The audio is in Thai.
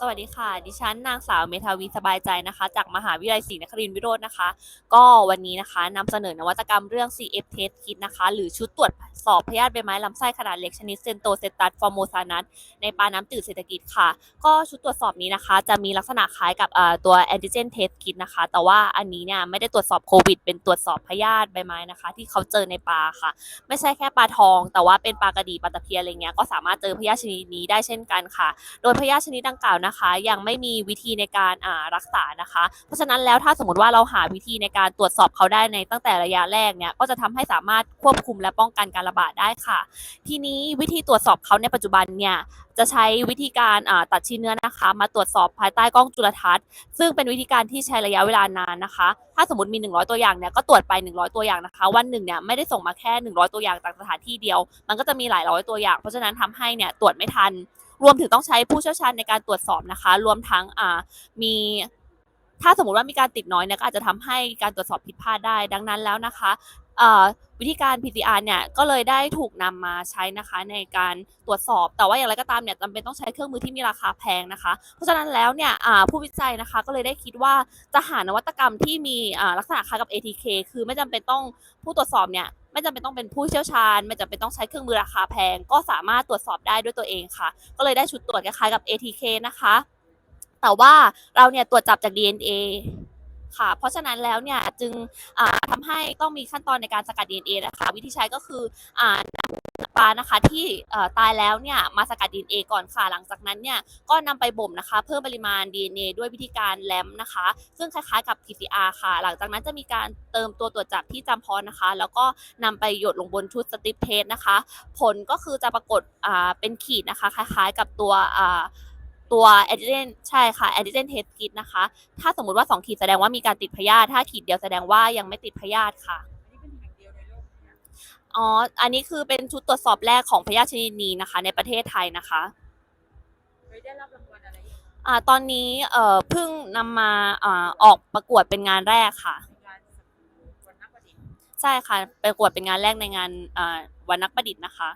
สวัสดีค่ะ ดิฉันนางสาวเมทาวีสบายใจนะคะ จากมหาวิทยาลัยศรีนครินทรวิโรจน์นะคะ ก็วันนี้นะคะนำเสนอนวัตกรรมเรื่อง CF Test Kit นะคะ หรือชุดตรวจสอบพยาธิใบไม้ลำไส้ขนาดเล็กชนิดเซนโตเซตัสฟอร์โมซานัสในปลาน้ำจืดเศรษฐกิจค่ะ ก็ชุดตรวจสอบนี้นะคะ จะมีลักษณะคล้ายกับตัว antigen test kit นะคะ แต่ว่าอันนี้เนี่ยไม่ได้ตรวจสอบโควิด เป็นตรวจสอบพยาธิใบไม้นะคะ ที่เขาเจอในปลาค่ะ ไม่ใช่แค่ปลาทอง แต่ว่าเป็นปลากระดีปลาตะเพียนอะไรเงี้ยก็สามารถเจอพยาธิชนิดนี้ได้เช่นกันค่ะ โดยพยาธิชนิดดังกล่าวนะคะ ยังไม่มีวิธีในการอ่ารักษานะคะ เพราะฉะนั้นแล้วถ้าสมมติว่าเราหาวิธีในการตรวจสอบเขาได้ในตั้งแต่ระยะแรกเนี่ยก็จะทำให้สามารถควบคุมและป้องกันการระบาดได้ค่ะ ทีนี้วิธีตรวจสอบเขาในปัจจุบันเนี่ยจะใช้วิธีการตัดชิ้นเนื้อนะคะ มาตรวจสอบภายใต้กล้องจุลทรรศน์ ซึ่งเป็นวิธีการที่ใช้ระยะเวลานานนะคะ ถ้าสมมติมี 100 ตัวอย่างเนี่ยก็ตรวจไป 100 ตัวอย่างนะคะ วันหนึ่งเนี่ยไม่ได้ส่งมาแค่ 100 ตัวอย่างจากสถานที่เดียว มันก็จะมีหลายร้อยตัวอย่าง เพราะฉะนั้นทำให้เนี่ยตรวจไม่ทัน รวมถึงต้องใช้ผู้เชี่ยวชาญในการตรวจสอบนะคะ รวมทั้งมีถ้าสมมติว่ามีการติดน้อยเนี่ยก็อาจจะทำให้การตรวจสอบผิดพลาดได้ ดังนั้นแล้วนะคะ วิธีการ PCR เนี่ยก็เลยได้ถูกนำมาใช้นะคะในการตรวจสอบ แต่ว่าอย่างไรก็ตามเนี่ยจำเป็นต้องใช้เครื่องมือที่มีราคาแพงนะคะ เพราะฉะนั้นแล้วเนี่ยผู้วิจัยนะคะก็เลยได้คิดว่าจะหานวัตกรรมที่มีลักษณะคล้ายกับ ATK คือไม่จำเป็นต้องผู้ตรวจสอบเนี่ยไม่จำเป็นต้องเป็นผู้เชี่ยวชาญ ไม่จำเป็นต้องใช้เครื่องมือราคาแพง ก็สามารถตรวจสอบได้ด้วยตัวเองค่ะ ก็เลยได้ชุดตรวจคล้ายๆกับ ATK นะคะ แต่ว่าเราเนี่ยตรวจจับจาก DNA ค่ะ เพราะฉะนั้นแล้วเนี่ยจึงอ่าทำให้ต้องมีขั้นตอนในการสกัด DNA นะคะวิธีใช้ก็คืออนำปลานะคะที่ตายแล้วเนี่ยมาสกัด DNA ก่อนค่ะ หลังจากนั้นเนี่ยก็นำไปบ่มนะคะ เพิ่มปริมาณ DNA ด้วยวิธีการแลมนะคะ ซึ่งคล้ายๆกับ PCR ค่ะ หลังจากนั้นจะมีการเติมตัวตรวจจับที่จำเพาะนะคะ แล้วก็นำไปหยดลงบนชุดสติปเทสนะคะ ผลก็คือจะปรากฏเป็นขีดนะคะ คล้ายๆกับตัว ตัวแอนติเจนใช่ค่ะแอนติเจนเทสกิทนะคะ ถ้าสมมุติว่า 2 ขีดแสดงว่ามีการติดพยาธิถ้าขีดเดียวแสดงว่ายังไม่ติดพยาธิค่ะอันนี้เป็นแห่งเดียวในโลกเนี่ยอ๋อ อันนี้คือเป็นชุดตรวจสอบแรกของพยาธิชนิดนี้นะคะ ในประเทศไทยนะคะเคยได้รับรางวัลอะไรอย่างอ่าตอนนี้เอ่อเพิ่งนำมาอ่าออกประกวดเป็นงานแรกค่ะในการวันนักประดิษฐ์ใช่ค่ะประกวดเป็นงานแรกในงานอ่าวันนักประดิษฐ์นะคะ